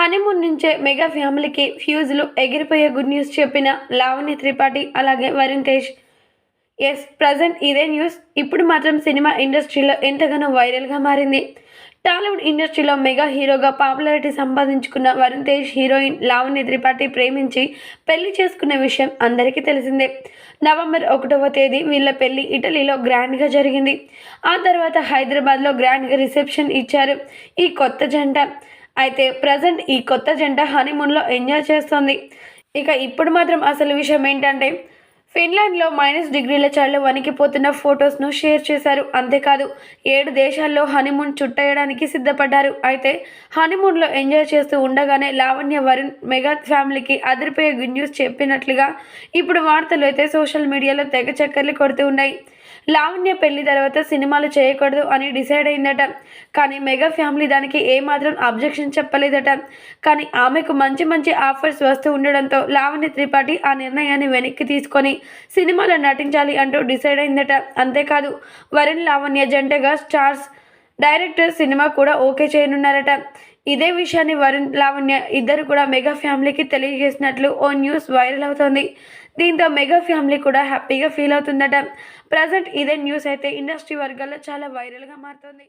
Honeymoon నుంచే mega ఫ్యామిలీకి ఫ్యూజులు ఎగిరిపోయే good news చెప్పిన లావణ్య త్రిపాఠి అలాగే వరుణ్ తేజ్. ఎస్ ప్రజెంట్ ఇదే న్యూస్. ఇప్పుడు మాత్రం సినిమా ఇండస్ట్రీలో ఎంతగానో వైరల్గా మారింది. టాలీవుడ్ ఇండస్ట్రీలో మెగా హీరోగా పాపులారిటీ సంపాదించుకున్న వరుణ్ తేజ్ హీరోయిన్ లావణ్య త్రిపాఠి ప్రేమించి పెళ్ళి చేసుకున్న విషయం అందరికీ తెలిసిందే. నవంబర్ ఒకటవ తేదీ వీళ్ళ పెళ్ళి ఇటలీలో గ్రాండ్గా జరిగింది. ఆ తర్వాత హైదరాబాద్లో గ్రాండ్గా రిసెప్షన్ ఇచ్చారు. ఈ కొత్త జంట అయితే ప్రజెంట్ ఈ కొత్త జంట హనీమూన్లో ఎంజాయ్ చేస్తుంది. ఇక ఇప్పుడు మాత్రం అసలు విషయం ఏంటంటే ఫిన్లాండ్లో మైనస్ డిగ్రీల చలిలో వణికిపోతున్న ఫొటోస్ను షేర్ చేశారు. అంతేకాదు ఏడు దేశాల్లో హనీమూన్ చుట్టేయడానికి సిద్ధపడ్డారు. అయితే హనీమూన్లో ఎంజాయ్ చేస్తూ ఉండగానే లావణ్య వరుణ్ మెగా ఫ్యామిలీకి అదిరిపోయే గుడ్ న్యూస్ చెప్పినట్లుగా ఇప్పుడు వార్తలు అయితే సోషల్ మీడియాలో తెగ చక్కర్లు కొడుతూ ఉన్నాయి. లావణ్య పెళ్ళి తర్వాత సినిమాలు చేయకూడదు అని డిసైడ్ అయిందట. కానీ మెగా ఫ్యామిలీ దానికి ఏమాత్రం అబ్జెక్షన్ చెప్పలేదట. కానీ ఆమెకు మంచి మంచి ఆఫర్స్ వస్తూ ఉండడంతో లావణ్య త్రిపాఠి ఆ నిర్ణయాన్ని వెనక్కి తీసుకొని సినిమాలో నటించాలి అంటూ డిసైడ్ అయిందట. అంతేకాదు వరుణ్ లావణ్య జంటగా స్టార్స్ డైరెక్టర్ సినిమా కూడా ఓకే చేయనున్నారట. ఇదే విషయాన్ని వరుణ్ లావణ్య ఇద్దరు కూడా మెగా ఫ్యామిలీకి తెలియజేసినట్లు ఓ న్యూస్ వైరల్ అవుతోంది. దీంతో మెగా ఫ్యామిలీ కూడా హ్యాపీగా ఫీల్ అవుతుందట. ప్రజెంట్ ఇదే న్యూస్ అయితే ఇండస్ట్రీ వర్గాల్లో చాలా వైరల్గా మారుతుంది.